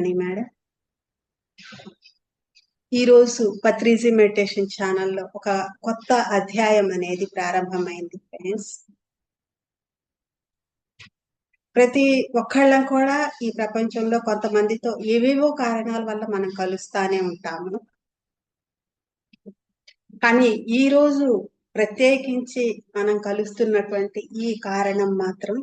అని మేడం? ఈరోజు పత్రిజీ మెడిటేషన్ ఛానల్లో ఒక కొత్త అధ్యాయం అనేది ప్రారంభమైంది ఫ్రెండ్స్. ప్రతి ఒక్కళ్ళం కూడా ఈ ప్రపంచంలో కొంతమందితో ఏవేవో కారణాల వల్ల మనం కలుస్తానే ఉంటాము. కానీ ఈ రోజు ప్రత్యేకించి మనం కలుస్తున్నటువంటి ఈ కారణం మాత్రం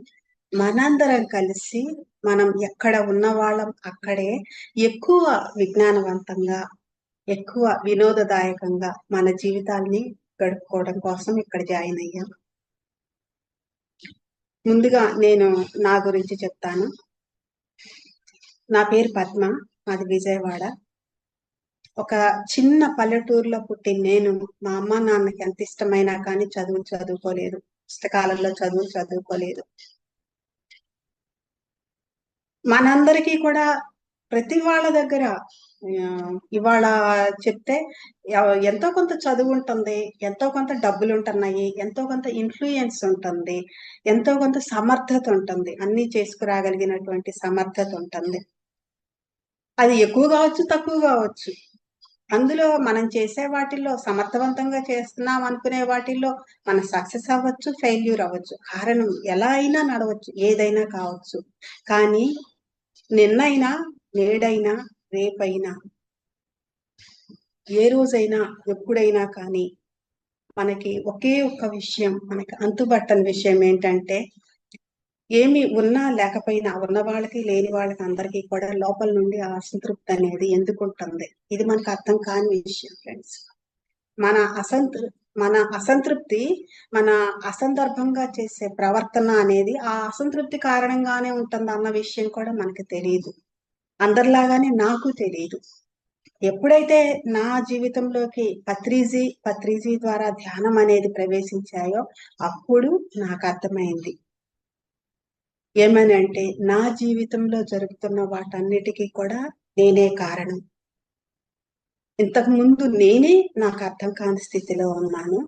మనందరం కలిసి మనం ఎక్కడ ఉన్న వాళ్ళం అక్కడే ఎక్కువ విజ్ఞానవంతంగా ఎక్కువ వినోదదాయకంగా మన జీవితాల్ని గడుపుకోవడం కోసం ఇక్కడ జాయిన్ అయ్యాం. ముందుగా నేను నా గురించి చెప్తాను. నా పేరు పద్మ మాది విజయవాడ. ఒక చిన్న పల్లెటూరులో పుట్టిన నేను మా అమ్మ నాన్నకి ఎంత ఇష్టమైనా కానీ చదువు చదువుకోలేదు. పుస్తకాలలో చదువు చదువుకోలేదు. మనందరికీ కూడా ప్రతి వాళ్ళ దగ్గర ఇవాళ చెప్తే ఎంతో కొంత చదువు ఉంటుంది ఎంతో కొంత డబ్బులు ఉంటున్నాయి ఎంతో కొంత ఇన్ఫ్లుయెన్స్ ఉంటుంది ఎంతో కొంత సమర్థత ఉంటుంది అన్ని చేసుకురాగలిగినటువంటి సమర్థత ఉంటుంది. అది ఎక్కువ కావచ్చు తక్కువ కావచ్చు. అందులో మనం చేసే వాటిల్లో సమర్థవంతంగా చేస్తున్నాం అనుకునే వాటిల్లో మన సక్సెస్ అవ్వచ్చు ఫెయిల్యూర్ అవ్వచ్చు. కారణం ఎలా అయినా నడవచ్చు ఏదైనా కావచ్చు. కానీ నిన్నైనా నేడైనా రేపైనా ఏ రోజైనా ఎప్పుడైనా కానీ మనకి ఒకే ఒక్క విషయం మనకి అంతుబట్టని విషయం ఏంటంటే ఏమి ఉన్నా లేకపోయినా ఉన్న వాళ్ళకి లేని వాళ్ళకి అందరికీ కూడా లోపల నుండి అసంతృప్తి అనేది ఎందుకు ఉంటుంది ఇది మనకు అర్థం కాని విషయం ఫ్రెండ్స్ మన అసంతృ మన అసంతృప్తి మన అసందర్భంగా చేసే ప్రవర్తన అనేది ఆ అసంతృప్తి కారణంగానే ఉంటుంది అన్న విషయం కూడా మనకి తెలియదు అందరిలాగానే నాకు తెలియదు ఎప్పుడైతే నా జీవితంలోకి పత్రిజీ పత్రిజీ ద్వారా ధ్యానం అనేది ప్రవేశించాయో అప్పుడు నాకు అర్థమైంది. ఏమని అంటే నా జీవితంలో జరుగుతున్న వాటన్నిటికీ కూడా నేనే కారణం. ఇంతకు ముందు నేనే నాకు అర్థం కాని స్థితిలో ఉన్నాను.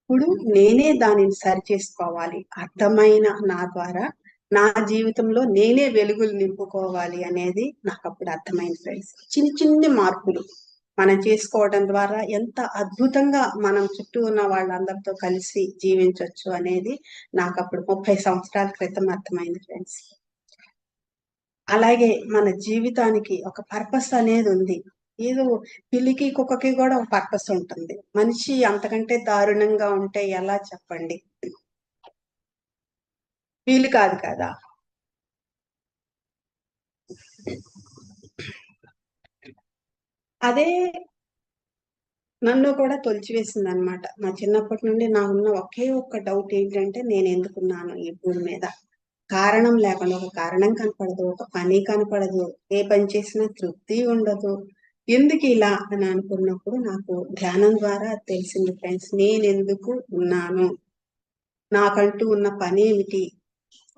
ఇప్పుడు నేనే దానిని సరి చేసుకోవాలి. అర్థమైన నా ద్వారా నా జీవితంలో నేనే వెలుగులు నింపుకోవాలి అనేది నాకు అప్పుడు అర్థమైంది ఫ్రెండ్స్. చిన్న చిన్ని మార్పులు మనం చేసుకోవడం ద్వారా ఎంత అద్భుతంగా మనం చుట్టూ ఉన్న వాళ్ళందరితో కలిసి జీవించవచ్చు అనేది నాకు అప్పుడు ముప్పై సంవత్సరాల క్రితం అర్థమైంది ఫ్రెండ్స్. అలాగే మన జీవితానికి ఒక పర్పస్ అనేది ఉంది. ఏదో పిల్లికి కుక్కకి కూడా ఒక పర్పస్ ఉంటుంది. మనిషి అంతకంటే దారుణంగా ఉంటే ఎలా చెప్పండి? వీలు కాదు కదా? అదే నన్ను కూడా తొలిచివేసింది అనమాట నా చిన్నప్పటి నుండి నా ఉన్న ఒకే ఒక్క డౌట్ ఏంటంటే నేను ఎందుకున్నాను ఈ భూమి మీద? కారణం లేకుండా ఒక కారణం కనపడదు ఒక పని కనపడదు ఏ పని చేసినా తృప్తి ఉండదు. ఎందుకు ఇలా అని అనుకున్నప్పుడు నాకు ధ్యానం ద్వారా తెలిసింది ఫ్రెండ్స్ నేను ఎందుకు ఉన్నాను నాకంటూ ఉన్న పని ఏమిటి?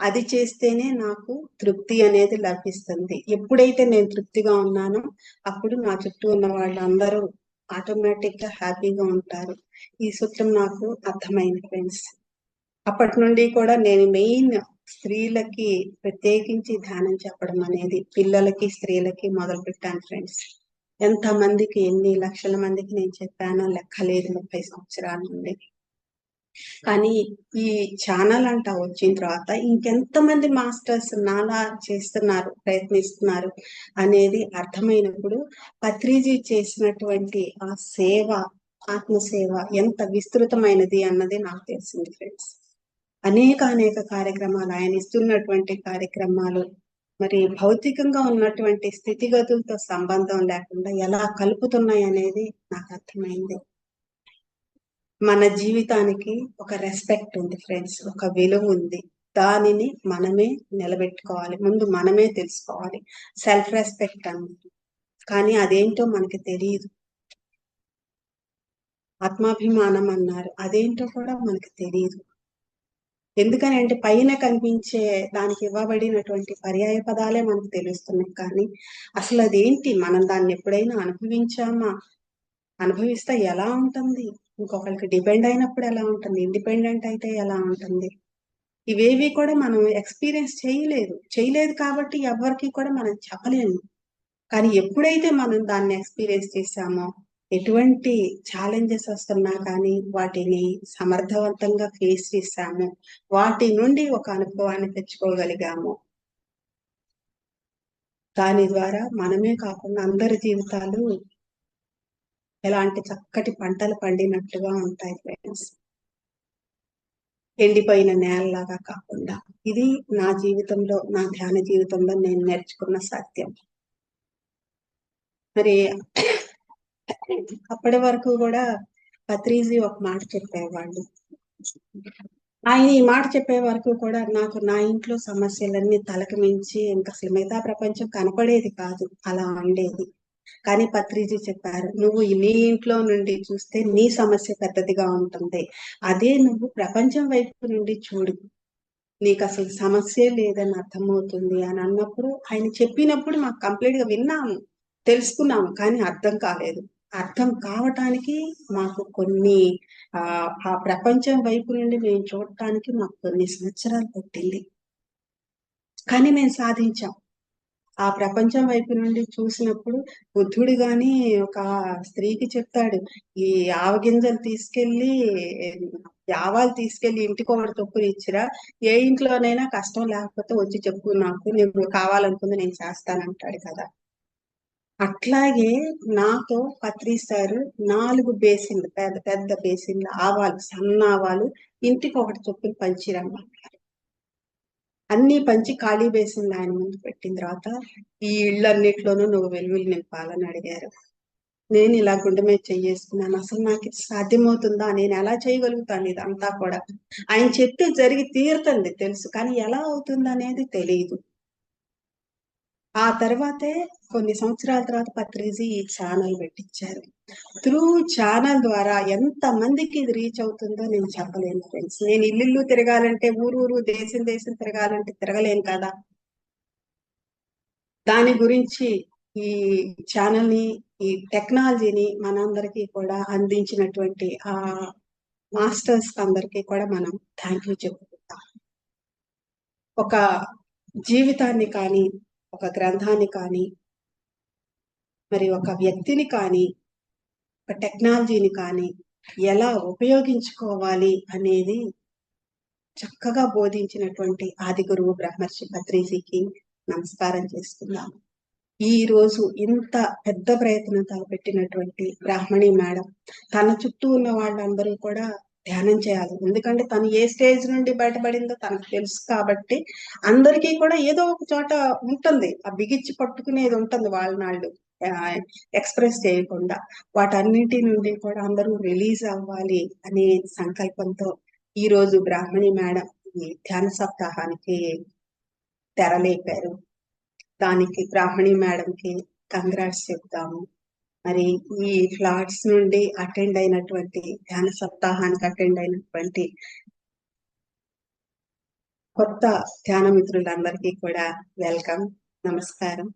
అది చేస్తేనే నాకు తృప్తి అనేది లభిస్తుంది. ఎప్పుడైతే నేను తృప్తిగా ఉన్నానో అప్పుడు నా చుట్టూ ఉన్న వాళ్ళందరూ ఆటోమేటిక్గా హ్యాపీగా ఉంటారు. ఈ సూత్రం నాకు అర్థమైంది ఫ్రెండ్స్. అప్పటి నుండి కూడా నేను మెయిన్ స్త్రీలకి ప్రత్యేకించి ధ్యానం చెప్పడం అనేది పిల్లలకి స్త్రీలకి మొదలు పెట్టాను ఫ్రెండ్స్. ఎంత మందికి ఎన్ని లక్షల మందికి నేను చెప్పానో లెక్కలేదు ముప్పై సంవత్సరాల నుండి. కానీ ఈ ఛానల్ అంట వచ్చిన తర్వాత ఇంకెంతమంది మాస్టర్స్ నాలా చేస్తున్నారు ప్రయత్నిస్తున్నారు అనేది అర్థమైనప్పుడు పత్రిజీ చేసినటువంటి ఆ సేవ ఆత్మసేవ ఎంత విస్తృతమైనది అన్నది నాకు తెలిసింది ఫ్రెండ్స్. అనేక అనేక కార్యక్రమాలు ఆయన ఇస్తున్నటువంటి కార్యక్రమాలు మరి భౌతికంగా ఉన్నటువంటి స్థితిగతులతో సంబంధం లేకుండా ఎలా కలుపుతున్నాయి అనేది నాకు అర్థమైంది. మన జీవితానికి ఒక రెస్పెక్ట్ ఉంది ఫ్రెండ్స్ ఒక విలువ ఉంది. దానిని మనమే నిలబెట్టుకోవాలి. ముందు మనమే తెలుసుకోవాలి. సెల్ఫ్ రెస్పెక్ట్ అన్నది కానీ అదేంటో మనకి తెలియదు. ఆత్మాభిమానం అన్నారు. అదేంటో కూడా మనకి తెలియదు. ఎందుకని అంటే పైన కనిపించే దానికి ఇవ్వబడినటువంటి పర్యాయ పదాలే మనకు తెలుస్తున్నాయి. కానీ అసలు అదేంటి? మనం దాన్ని ఎప్పుడైనా అనుభవించామా? అనుభవిస్తే ఎలా ఉంటుంది? ఇంకొకరికి డిపెండ్ అయినప్పుడు ఎలా ఉంటుంది? ఇండిపెండెంట్ అయితే ఎలా ఉంటుంది? ఇవేవి కూడా మనం ఎక్స్పీరియన్స్ చేయలేదు. చేయలేదు కాబట్టి ఎవరికి కూడా మనం చెప్పలేము. కానీ ఎప్పుడైతే మనం దాన్ని ఎక్స్పీరియన్స్ చేశామో ఎటువంటి ఛాలెంజెస్ వస్తున్నా కానీ వాటిని సమర్థవంతంగా ఫేస్ చేశాము వాటి నుండి ఒక అనుభవాన్ని తెచ్చుకోగలిగాము. దాని ద్వారా మనమే కాకుండా అందరి జీవితాలు ఎలాంటి చక్కటి పంటలు పండినట్లుగా ఉంటాయి ఫ్రెండ్స్ ఎండిపోయిన నేలలాగా కాకుండా. ఇది నా జీవితంలో నా ధ్యాన జీవితంలో నేను నేర్చుకున్న సత్యం. మరి అప్పటి వరకు కూడా పత్రిజీ ఒక మాట చెప్పేవాళ్ళు. ఆయన ఈ మాట చెప్పే వరకు కూడా నాకు నా ఇంట్లో సమస్యలన్నీ తలకు మించి ఇంకా అసలు మిగతా ప్రపంచం కనపడేది కాదు అలా ఉండేది. కానీ పత్రిజీ చెప్పారు నువ్వు నీ ఇంట్లో నుండి చూస్తే నీ సమస్య పెద్దదిగా ఉంటుంది. అదే నువ్వు ప్రపంచం వైపు నుండి చూడు. నీకు అసలు సమస్య లేదని అర్థమవుతుంది అని అన్నప్పుడు ఆయన చెప్పినప్పుడు మాకు కంప్లీట్గా విన్నాము తెలుసుకున్నాము కానీ అర్థం కాలేదు. అర్థం కావటానికి మాకు కొన్ని ఆ ప్రపంచం వైపు నుండి మేము చూడటానికి మాకు కొన్ని సంవత్సరాలు పట్టింది. కానీ మేము సాధించాం. ఆ ప్రపంచం వైపు నుండి చూసినప్పుడు బుద్ధుడు గాని ఒక స్త్రీకి చెప్తాడు ఈ ఆవగింజలు తీసుకెళ్ళి యావాలు తీసుకెళ్ళి ఇంటికి ఒకటి తొక్కుని ఇచ్చిరా. ఏ ఇంట్లోనైనా కష్టం లేకపోతే వచ్చి చెప్పు నాకు నువ్వు కావాలనుకుంది నేను చేస్తానంటాడు కదా. అట్లాగే నాతో పత్రిస్తారు నాలుగు బేసిన్లు పెద్ద పెద్ద బేసిన్లు ఆవాలు సన్న ఆవాలు ఇంటికి ఒకటి చొప్పున పంచిరమ్మన్నారు అన్ని పంచి ఖాళీ బేసిన్లు ఆయన ముందు పెట్టిన తర్వాత ఈ ఇళ్ళన్నిట్లోనూ నువ్వు వెలుగులు నింపాలని అడిగారు. నేను ఇలా గుండె మీద చెయ్యేసుకున్నాను. అసలు నాకు ఇది సాధ్యమవుతుందా? నేను ఎలా చేయగలుగుతాను ఇదంతా కూడా? ఆయన చెప్తే జరిగి తీరుతుంది తెలుసు కానీ ఎలా అవుతుంది అనేది తెలియదు ఆ తర్వాతే కొన్ని సంవత్సరాల తర్వాత పత్రిజీ ఈ ఛానల్ పెట్టించారు త్రూ ఛానల్ ద్వారా ఎంత మందికి ఇది రీచ్ అవుతుందో నేను చెప్పలేను ఫ్రెండ్స్. నేను ఇల్లు తిరగాలంటే ఊరు ఊరు దేశం దేశం తిరగాలంటే తిరగలేను కదా. దాని గురించి ఈ ఛానల్ని ఈ టెక్నాలజీని మనందరికీ కూడా అందించినటువంటి ఆ మాస్టర్స్ అందరికీ కూడా మనం థ్యాంక్ యూ చెప్పుకుంటాం. ఒక జీవితాన్ని కానీ ఒక గ్రంథాన్ని కానీ మరి ఒక వ్యక్తిని కానీ ఒక టెక్నాలజీని కానీ ఎలా ఉపయోగించుకోవాలి అనేది చక్కగా బోధించినటువంటి ఆది గురువు బ్రహ్మర్షి పత్రిజీకి నమస్కారం చేస్తున్నాను. ఈ రోజు ఇంత పెద్ద ప్రయత్నం పెట్టినటువంటి బ్రాహ్మణి మేడం తన చుట్టూ ఉన్న వాళ్ళందరూ కూడా ధ్యానం చేయాలి. ఎందుకంటే తను ఏ స్టేజ్ నుండి బయటపడిందో తనకు తెలుసు కాబట్టి అందరికీ కూడా ఏదో ఒక చోట ఉంటుంది. ఆ బిగిచ్చి పట్టుకునేది ఉంటుంది వాళ్ళ నాళ్ళు ఎక్స్ప్రెస్ చేయకుండా. వాటన్నిటి నుండి కూడా అందరూ రిలీజ్ అవ్వాలి అనే సంకల్పంతో ఈ రోజు బ్రాహ్మణి మేడం ఈ ధ్యాన సప్తాహానికి తెరలేపారు. దానికి బ్రాహ్మణి మేడంకి కంగ్రాట్స్ చెప్తాము. మరి ఈ ఫ్లాట్స్ నుండి అటెండ్ అయినటువంటి ధ్యాన సప్తాహానికి అటెండ్ అయినటువంటి కొత్త ధ్యాన మిత్రులందరికీ కూడా వెల్కమ్ నమస్కారం.